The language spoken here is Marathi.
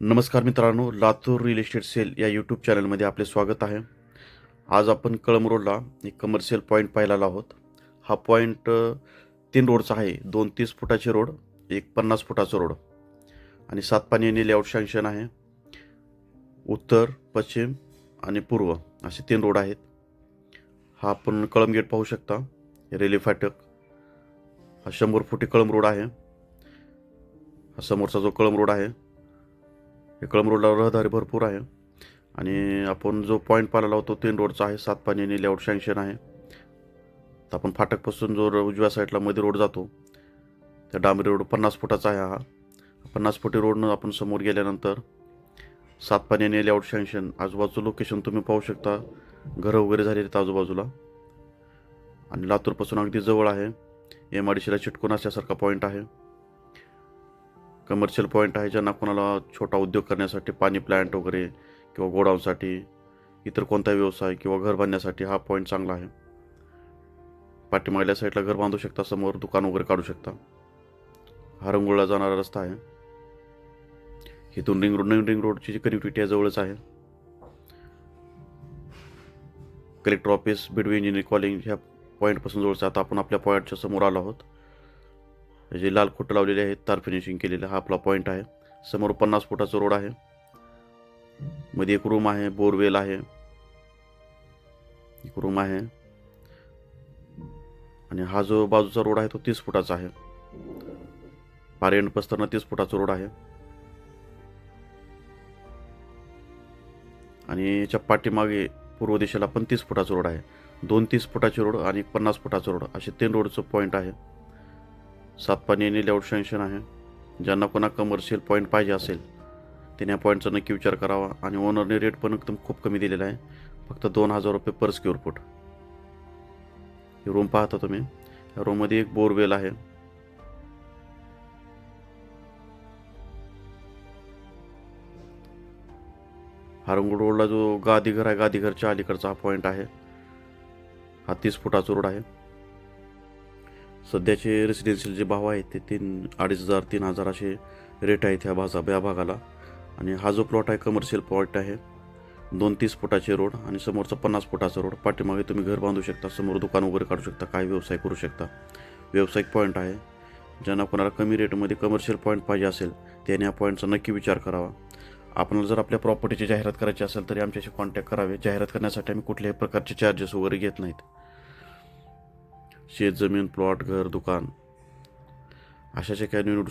नमस्कार मित्रांनो लातूर रिअल इस्टेट सेल या यूट्यूब चॅनलमध्ये आपले स्वागत आहे. आज आपण कळम रोडला एक कमर्शियल पॉईंट पाहायला आहोत. हा पॉईंट तीन रोडचा आहे. दोन तीस फुटाचे रोड एक पन्नास फुटाचा रोड आणि सात पाणी आणि लेआउट सँक्शन आहे. उत्तर पश्चिम आणि पूर्व असे तीन रोड आहेत. हा आपण कळम गेट पाहू शकता. रेल्वे फाटक. हा शंभर फुटी कळम रोड आहे. हा समोरचा जो कळम रोड आहे हे कळम रोडला रहदारी भरपूर आहे. आणि आपण जो पॉईंट पाहिला होतो तीन रोडचा आहे. सात पाणी आणि लेआउट सँक्शन आहे. तर आपण फाटकपासून जो उजव्या साईडला मध्ये रोड जातो त्या डांबरी रोड पन्नास फुटाचा आहे हा. पन्नास फुटी रोडनं आपण समोर गेल्यानंतर सात पाणी आणि लेआउट सँक्शन आजूबाजूचं लोकेशन तुम्ही पाहू शकता. घरं वगैरे झालेली आहेत आजूबाजूला. आणि लातूरपासून अगदी जवळ आहे. एम आय डी सीला चिटकून असल्यासारखा पॉईंट आहे. कमर्शियल पॉईंट आहे ज्यांना कोणाला छोटा उद्योग करण्यासाठी पाणी प्लॅन्ट वगैरे किंवा गोडाऊनसाठी इतर कोणताही व्यवसाय किंवा घर बांधण्यासाठी हा पॉईंट चांगला आहे. पाठीमागल्या साईडला घर बांधू शकता समोर दुकान वगैरे काढू शकता. हा रंगोळला जाणारा रस्ता आहे. इथून रिंग रोड नवीन रिंग रोडची जी कनेक्टिव्हिटी आहे जवळच आहे. Collector office Bidwe engineering college ह्या पॉईंटपासून जवळच आता आपण आपल्या पॉईंटच्या समोर आलो आहोत. जे लाल खोटं लावलेले आहेत तार फिनिशिंग केलेलं हा आपला पॉईंट आहे. समोर पन्नास फुटाचा रोड आहे. मध्ये एक रूम आहे बोरवेल आहे. एक रूम आहे. आणि हा जो बाजूचा रोड आहे तो तीस फुटाचा आहे. पारेंड पसताना तीस फुटाचा रोड आहे. आणि याच्या पाठीमागे पूर्व दिशेला पण तीस फुटाचा रोड आहे. दोन तीस फुटाचे रोड आणि पन्नास फुटाचा रोड असे तीन रोडचं पॉईंट आहे. सात पाणी आणि लेआउट सँक्शन आहे. ज्यांना कोणा कमर्शियल पॉईंट पाहिजे असेल त्याने या पॉईंटचा नक्की विचार करावा आणि ओनरने रेट पण एकदम खूप कमी दिलेला आहे. फक्त दोन हजार रुपये पर स्क्युअर फूट ही रूम पाहता तुम्ही. या रूममध्ये एक बोरवेल आहे. हारंगुड रोडला जो गादीघर आहे गादीघरच्या अलीकडचा हा पॉईंट आहे. हा तीस फुटाचा रोड आहे. सध्याचे रेसिडेन्शियल जे भाव आहेत ते तीन अडीच हजार तीन हजार असे रेट आहेत ह्या भाजा या भागाला. आणि हा जो प्लॉट आहे कमर्शियल प्लॉट आहे दोन तीस फुटाचे रोड आणि समोरचा पन्नास फुटाचा रोड पाठीमागे तुम्ही घर बांधू शकता समोर दुकान वगैरे काढू शकता काय व्यवसाय करू शकता. व्यावसायिक पॉईंट आहे ज्यांना कोणाला कमी रेटमध्ये कमर्शियल पॉईंट पाहिजे असेल त्याने या पॉईंटचा नक्की विचार करावा. आपल्याला जर आपल्या प्रॉपर्टीची जाहिरात करायची असेल तरी आमच्याशी कॉन्टॅक्ट करावे. जाहिरात करण्यासाठी आम्ही कुठल्याही प्रकारचे चार्जेस वगैरे घेत नाहीत. शेत जमीन प्लॉट घर दुकान. अशाचे काही निवडू